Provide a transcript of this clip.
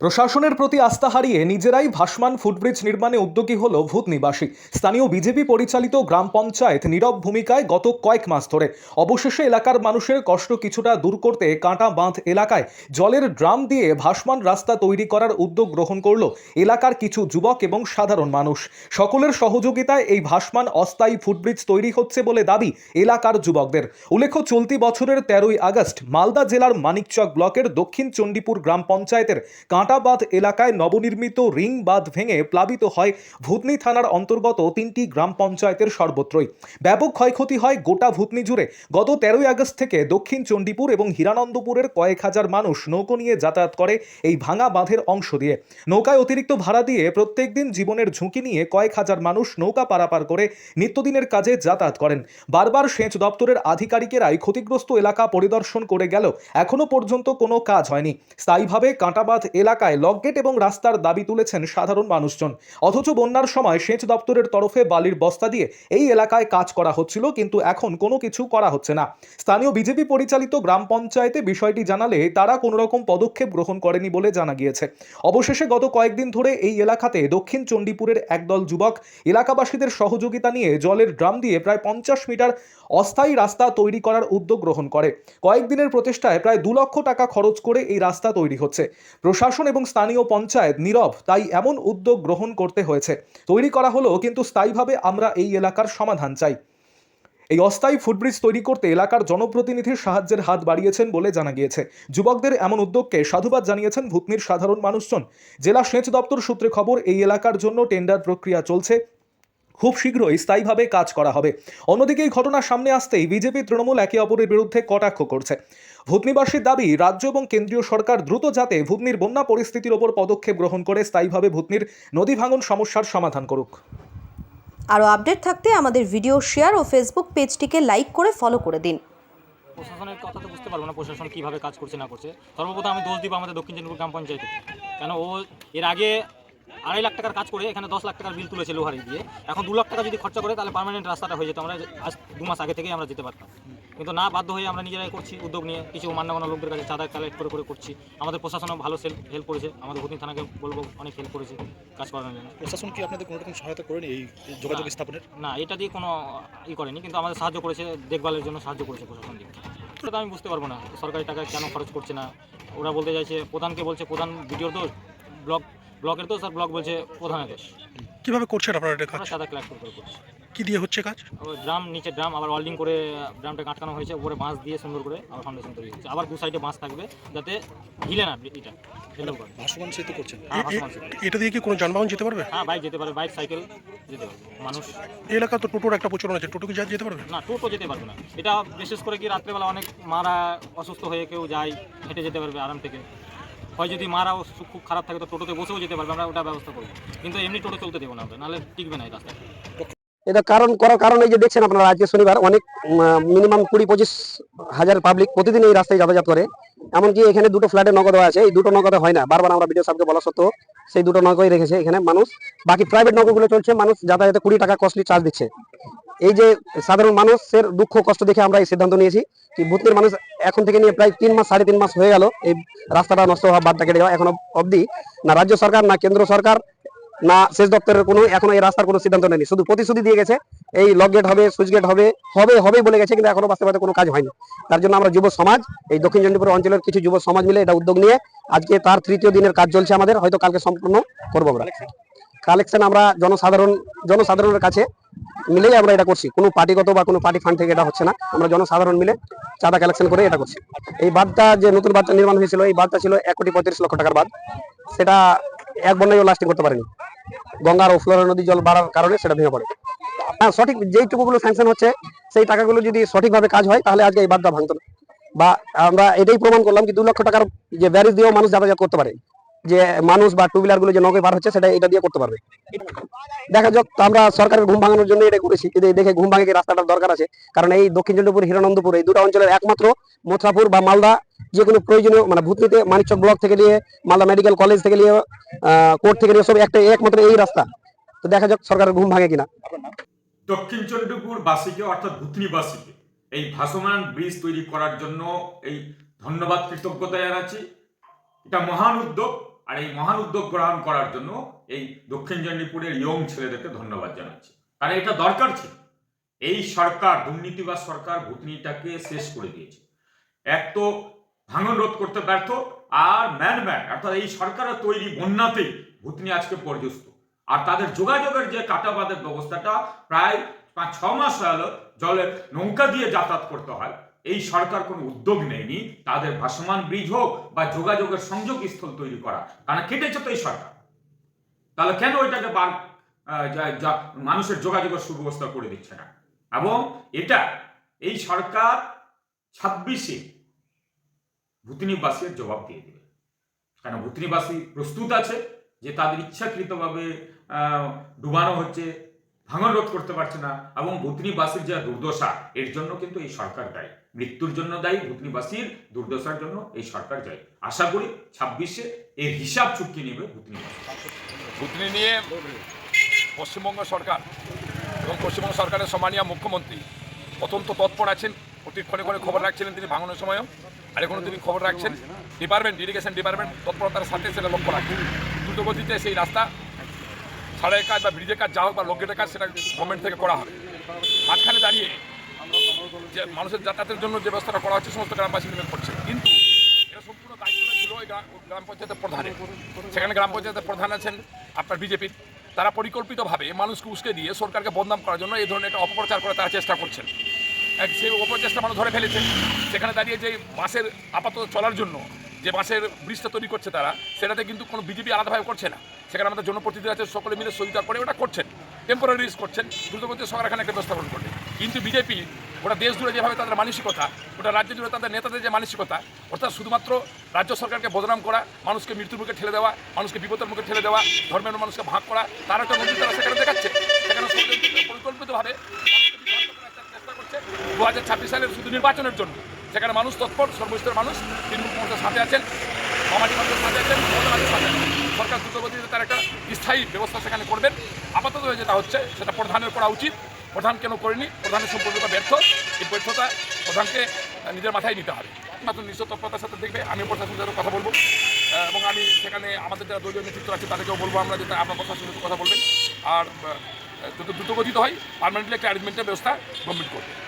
প্রশাসনের প্রতি আস্থা হারিয়ে নিজেরাই ভাসমান ফুটব্রিজ নির্মাণে উদ্যোগী হল ভূত নিবাসী। স্থানীয় বিজেপি পরিচালিত গ্রাম পঞ্চায়েত নীরব ভূমিকায় গত কয়েক মাস ধরে। অবশেষে এলাকার মানুষের কষ্ট কিছুটা দূর করতে কাঁটা বাঁধ এলাকায় জলের ড্রাম দিয়ে ভাসমান রাস্তা তৈরি করার উদ্যোগ গ্রহণ করল এলাকার কিছু যুবক এবং সাধারণ মানুষ। সকলের সহযোগিতায় এই ভাসমান অস্থায়ী ফুটব্রিজ তৈরি হচ্ছে বলে দাবি এলাকার যুবকদের। উল্লেখ্য, চলতি বছরের তেরোই আগস্ট মালদা জেলার মানিকচক ব্লকের দক্ষিণ চণ্ডীপুর গ্রাম পঞ্চায়েতের কাঁটাবাঁধ এলাকায় নবনির্মিত রিং বাঁধ ভেঙে প্লাবিত হয় ভূতনি থানার অন্তর্গত তিনটি গ্রাম পঞ্চায়েতের সর্বত্রই। ব্যাপক ক্ষয়ক্ষতি হয় গোটা ভূতনি জুড়ে। গত তেরোই আগস্ট থেকে দক্ষিণ চণ্ডীপুর এবং হীরানন্দপুরের কয়েক হাজার মানুষ নৌকো নিয়ে যাতায়াত করে এই ভাঙা বাঁধের অংশ দিয়ে। নৌকায় অতিরিক্ত ভাড়া দিয়ে প্রত্যেক দিন জীবনের ঝুঁকি নিয়ে কয়েক হাজার মানুষ নৌকা পারাপার করে নিত্যদিনের কাজে যাতায়াত করেন। বারবার সেচ দপ্তরের আধিকারিকেরাই ক্ষতিগ্রস্ত এলাকা পরিদর্শন করে গেল এখনও পর্যন্ত কোনো কাজ হয়নি। স্থায়ীভাবে কাঁটাবাঁধ এলাকায় লকগেট এবং রাস্তার দাবি তুলেছেন সাধারণ মানুষজন। অথচ বন্যার সময় সেচ দপ্তরের তরফে বালির বস্তা দিয়ে এই এলাকায় কাজ করা হচ্ছিল, কিন্তু এখন কোনো কিছু করা হচ্ছে না। স্থানীয় বিজেপি পরিচালিত গ্রাম পঞ্চায়েতে বিষয়টি জানালে তারা কোনো রকম পদক্ষেপ গ্রহণ করেনি বলে জানা গিয়েছে। অবশেষে গত কয়েকদিন ধরে এই এলাকাতে দক্ষিণ চণ্ডীপুরের একদল যুবক এলাকাবাসীদের সহযোগিতা নিয়ে জলের ড্রাম দিয়ে প্রায় পঞ্চাশ মিটার অস্থায়ী রাস্তা তৈরি করার উদ্যোগ গ্রহণ করে। কয়েকদিনের প্রচেষ্টায় প্রায় দু লক্ষ টাকা খরচ করে এই রাস্তা তৈরি হচ্ছে। প্রশাসন এবং স্থানীয় পঞ্চায়েত নীরব, তাই এমন উদ্যোগ গ্রহণ করতে হয়েছে। তৈরি করা হলো কিন্তু স্থায়ীভাবে আমরা এই এলাকার সমাধান চাই। এই অস্থায়ী ফুটব্রিজ তৈরি করতে এলাকার জনপ্রতিনিধির সাহায্যের হাত বাড়িয়েছেন বলে জানা গিয়েছে। যুবকদের এমন উদ্যোগকে সাধুবাদ জানিয়েছেন ভূতনির সাধারণ মানুষজন। জেলা সেচ দপ্তর সূত্রে খবর, এই এলাকার জন্য টেন্ডার প্রক্রিয়া চলছে। খুব শীঘ্রই স্থায়ীভাবে কাজ করা হবে। অন্যদিকে এই ঘটনার সামনে আসতেই বিজেপি তৃণমূল একে অপরের বিরুদ্ধে কটাক্ষ করছে। ভূতনিবাসীর দাবি রাজ্য এবং কেন্দ্রীয় সরকার দ্রুত যাতে ভূতনির বন্যা পরিস্থিতির ওপর পদক্ষেপ গ্রহণ করে স্থায়ীভাবে ভূতনির নদী ভাঙন সমস্যার সমাধান করুক। আরও আপডেট থাকতে আমাদের ভিডিও শেয়ার ও ফেসবুক পেজটিকে লাইক করে ফলো করে দিন। প্রশাসনের কথা তো বুঝতে পারব না প্রশাসন কীভাবে কাজ করছে না করছে। সর্বপ্রথম আমি দোষ দিব আমাদের দক্ষিণ চন্দ্রপুর গ্রাম পঞ্চায়েতে। কেন? ও এর আগে আড়াই লাখ টাকার কাজ করে এখানে দশ লাখ টাকার বিল তুলেছে লোহারি দিয়ে। এখন দু লাখ টাকা যদি খরচা করে তাহলে পার্মানেন্ট রাস্তাটা হয়ে যেত। আমরা আজ দু মাস আগে থেকেই আমরা যেতে পারতাম। কিন্তু না বাধ্য হয়ে আমরা নিজেরাই করছি উদ্যোগ নিয়ে কিছু মান্যগণ্য লোকদের কাছে চাঁদা কালেক্ট করে করে করছি। আমাদের প্রশাসনও ভালো হেল্প করেছে। আমাদের ভূতনি থানাকে বলব অনেক হেল্প করেছে কাজ করানোর জন্য। প্রশাসন কি আপনাদের কোনো রকম সহায়তা করেনি এই যোগাযোগ স্থাপনের? না এটা দিয়ে কোনো ই করেনি কিন্তু আমাদের সাহায্য করেছে দেখভালের জন্য সাহায্য করেছে প্রশাসন দিক। সেটা তো আমি বুঝতে পারব না সরকারি টাকা কেন খরচ করছে না? ওরা বলতে চাইছে প্রধানকে বলছে প্রধান ভিডিওর দোষ ব্লক ব্লকের দোষ আর ব্লক বলছে প্রধানের দোষ কীভাবে করছেন আপনারা এটা কাজ? আমরা সাদা ক্লাস করে করছি। কি দিয়ে হচ্ছে কাজ? ওই ড্রাম নিচে ড্রাম আবার ওয়েল্ডিং করে ড্রামটা আটকানো হয়েছে উপরে বাঁশ দিয়ে সুন্দর করে আবার ফাউন্ডেশন তৈরি হচ্ছে। আবার দু সাইডে বাঁশ থাকবে যাতে হিলে না এটা করে। ভাসমান সেতু করছেন। হ্যাঁ, ভাসমান সেতু। এটা দিয়ে কি কোনো যানবাহন যেতে পারবে? হ্যাঁ বাইক যেতে পারে বাইক সাইকেল যেতে পারবে। মানুষ এই এলাকা তো টোটোর একটা প্রচলন আছে। টোটো কি যা যেতে পারবে? না টোটো যেতে পারবে না। এটা বিশেষ করে কি রাত্রেবেলা অনেক মারা অসুস্থ হয়ে কেউ যায় হেঁটে যেতে পারবে আরাম থেকে। হয় যদি মারাও সু- খুব খারাপ থাকে তো টোটোতে বসেও যেতে পারবে, আমরা ওটা ব্যবস্থা করব। কিন্তু এমনি টোটো চলতে দেবো না নাহলে টিকবে না এই রাস্তায়। এটা কারণ করার কারণ এই যে দেখছেন আপনারা, আজকে শনিবার অনেক মিনিমাম কুড়ি পঁচিশ হাজার পাবলিক প্রতিদিন এই রাস্তায় যাতায়াত করে। এমনকি এখানে দুটো ফ্ল্যাটে নগদ আছে, এই দুটো নগদে হয় না। বারবার আমরা ভিডিও সাহেবকে বলা সত্ত্বেও সেই দুটো নগদই রেখেছে এখানে মানুষ। বাকি প্রাইভেট নগদগুলো চলছে, মানুষ যাতায়াতে কুড়ি টাকা কস্টলি চার্জ দিচ্ছে। এই যে সাধারণ মানুষের দুঃখ কষ্ট দেখে আমরা এই সিদ্ধান্ত নিয়েছি কি ভূতনির মানুষ এখন থেকে নিয়ে প্রায় তিন মাস সাড়ে তিন মাস হয়ে গেল। এই রাস্তাটা নষ্ট হওয়া বাদটা কেটে যাওয়া এখনও অবধি। না রাজ্য সরকার না কেন্দ্র সরকার না সেচ দপ্তরের কোনো এখনও এই রাস্তার কোনো সিদ্ধান্ত নেয়নি। শুধু প্রতিশ্রুতি দিয়ে গেছে এই লক গেট হবে সুইচ গেট হবে হবে হবেই বলে গেছে কিন্তু এখনও বাস্তবায়িত কোনো কাজ হয়নি। তার জন্য আমরা যুব সমাজ এই দক্ষিণ চন্ডীপুর অঞ্চলের কিছু যুব সমাজ মিলে এটা উদ্যোগ নিয়ে আজকে তার তৃতীয় দিনের কাজ চলছে আমাদের। হয়তো কালকে সম্পূর্ণ করব আমরা। কালেকশন আমরা জনসাধারণ জনসাধারণের কাছে মিলেই আমরা এটা করছি। কোনো পার্টিগত বা কোনো পার্টি ফান্ড থেকে এটা হচ্ছে না। আমরা জনসাধারণ মিলে চাঁদা কালেকশন করে এটা করছি। এই বাঁধটা যে নতুন বাঁধটা নির্মাণ হয়েছিল, এই বাঁধটা ছিল এক কোটি পঁয়ত্রিশ লক্ষ টাকার বাঁধ। সেটা এক বন্যায়ও লাস্টিং করতে পারেনি। গঙ্গার ও ফ্লোরা নদী জল বাড়ার কারণে সেটা ভেঙে পড়ে। হ্যাঁ সঠিক যেইটুকুগুলো স্যাংশন হচ্ছে, সেই টাকাগুলো যদি সঠিকভাবে কাজ হয়, তাহলে আজকে এই বাদটা ভাঙতো না। বা আমরা এটাই প্রমাণ করলাম কি দু লক্ষ টাকার যে ব্যারিজ দিয়েও মানুষ যাতায়াত করতে পারে। যে মানুষ বা টু হুইলারগুলো যে নৌকায় পার হচ্ছে, সেটা এটা দিয়ে করতে পারবে। দেখা যাক, তো আমরা সরকারের ঘুম ভাঙানোর জন্য এটা করেছি। দেখে ঘুম ভাঙে রাস্তাটার দরকার আছে? কারণ এই দক্ষিণ চন্দ্রপুর হিরানন্দপুর এই দুটো অঞ্চলের একমাত্র মথুরাপুর বা মালদা যে কোনো প্রয়োজনীয় মানে ভূতনিতে মানিকচক ব্লক থেকে নিয়ে, মালদা মেডিকেল কলেজ থেকে নিয়ে কোর্ট থেকে নিয়ে, সব একটা একমাত্র এই রাস্তা। তো দেখা যাক সরকারের ঘুম ভাঙে কিনা। দক্ষিণ চন্দ্রপুর বাসীকে, অর্থাৎ ভূতনিবাসীকে, এই ভাসমান ব্রিজ তৈরি করার জন্য এই ধন্যবাদ কৃতজ্ঞতা জানাচ্ছি। এটা মহান উদ্যোগ। আর এই মহান উদ্যোগ গ্রহণ করার জন্য এই দক্ষিণ চণ্ডীপুরের ইয়ং ছেলেদেরকে ধন্যবাদ জানাচ্ছি। কারণ এটা দরকার ছিল এই সরকার দুর্নীতিবাজ সরকার ভূতনিটাকে শেষ করে দিয়েছে। এক তো ভাঙন রোধ করতে ব্যর্থ, আর ম্যান ম্যান, অর্থাৎ এই সরকারের তৈরি বন্যাতেই ভূতনি আজকে পর্যস্ত। আর তাদের যোগাযোগের যে কাটাবাদের ব্যবস্থাটা, প্রায় পাঁচ ছ মাস হয়ে জলের নৌকা দিয়ে যাতায়াত করতে হয়। এই সরকার কোনো উদ্যোগ নেয়নি, তাদের ভাসমান ব্রিজ হোক বা যোগাযোগের সংযোগ স্থল তৈরি করা, কারণ কেটেছে তো এই সরকার। তাহলে কেন ওইটাকে বার মানুষের যোগাযোগের সুব্যবস্থা করে দিচ্ছে না? এবং এটা, এই সরকার ছাব্বিশে ভূতনিবাসীর জবাব দিয়ে দেবে। কারণ ভূতনিবাসী প্রস্তুত আছে যে তাদের ইচ্ছাকৃতভাবে ডুবানো হচ্ছে ভাঙন রোধ করতে পারছে না এবং ভূতনিবাসীর যে দুর্দশা, এর জন্য কিন্তু এই সরকার দায়ী। মৃত্যুর জন্য দায়ী, ভূতনিবাসীর দুর্দশার জন্য এই সরকার দায়ী। আশা করি ছাব্বিশে এর হিসাব চুক্তি নেবে ভূতনিবাসী। ভুতনি নিয়ে পশ্চিমবঙ্গ সরকার এবং পশ্চিমবঙ্গ সরকারের সম্মানীয় মুখ্যমন্ত্রী অত্যন্ত তৎপর আছেন, অতি ক্ষণে ক্ষণে খবর রাখছিলেন তিনি ভাঙনের সময়ও। আর এখনও তিনি খবর রাখছেন। ডিপার্টমেন্ট ইরিগেশন ডিপার্টমেন্ট তৎপরতার সাথে সেটা লক্ষ্য রাখছেন দ্রুতগতিতে সেই রাস্তা ছাড়ের কাজ বা ব্রিজের কাজ যা হোক বা লোকেটের কাজ সেটা গভর্নমেন্ট থেকে করা হবে। মাঝখানে দাঁড়িয়ে যে মানুষের যাতায়াতের জন্য যে ব্যবস্থাটা করা হচ্ছে, সমস্ত গ্রামবাসী মিলে করছে। কিন্তু এটা সম্পূর্ণ দায়িত্বটা ছিল ওই গ্রাম পঞ্চায়েতের প্রধানের। সেখানে গ্রাম পঞ্চায়েতের প্রধান আছেন আপনার বিজেপির। তারা পরিকল্পিতভাবে মানুষকে উস্কে দিয়ে সরকারকে বদনাম করার জন্য এই ধরনের একটা অপপ্রচার করে তারা চেষ্টা করছেন। এক সেই অপচেষ্টা মানুষ ধরে ফেলেছে। সেখানে দাঁড়িয়ে যে বাসের আপাতত চলার জন্য যে বাসের ব্রিজটা তৈরি করছে তারা, সেটাতে কিন্তু কোনো বিজেপি আলাদাভাবে করছে না। সেখানে আমাদের জনপ্রতিনিধি আছে, সকলে মিলে সহযোগিতা করে ওটা করছেন টেম্পোরারি করছেন। দ্রুতগতি সরকার এখানে একটা ব্যবস্থা গ্রহণ করবে। কিন্তু বিজেপি, ওটা দেশ জুড়ে যেভাবে তাদের মানসিকতা, ওটা রাজ্য জুড়ে তাদের নেতাদের যে মানসিকতা, অর্থাৎ শুধুমাত্র রাজ্য সরকারকে বদনাম করা, মানুষকে মৃত্যুর মুখে ঠেলে দেওয়া, মানুষকে বিপদের মুখে ঠেলে দেওয়া, ধর্মের মানুষকে ভাগ করা, তার একটা নজির তারা সেখানে দেখাচ্ছে। সেখানে পরিকল্পিতভাবে দু হাজার ছাব্বিশ সালের শুধু নির্বাচনের জন্য। সেখানে মানুষ, তৎপর, সর্বস্তরের মানুষ, তৃণমূল কংগ্রেসের সাথে আছেন, মামাটি মানুষের সাথে আছেন মানুষের সাথে সরকার দ্রুতগতিতে তার একটা স্থায়ী ব্যবস্থা সেখানে করবেন। আপাতত যেটা হচ্ছে, সেটা প্রধানের করা উচিত। প্রধান কেন করেনি? প্রধানের সম্পূর্ণতা ব্যর্থ। এই ব্যর্থতা প্রধানকে নিজের মাথায় নিতে হবে। মাত্র নিশ্চয় তৎপরতার সাথে দেখবে, আমি প্রশাসনের সাথে কথা বলব। এবং আমি সেখানে আমাদের যারা দলীয় নেতৃত্ব আছে, তাদেরকেও বলব আমরা যাতে আপনার প্রশাসনের সাথে কথা বলবেন। আর যত দ্রুতগতিতে হয়। পারমানেন্টলি একটা অ্যারেঞ্জমেন্টের ব্যবস্থা গভর্নমেন্ট করবে।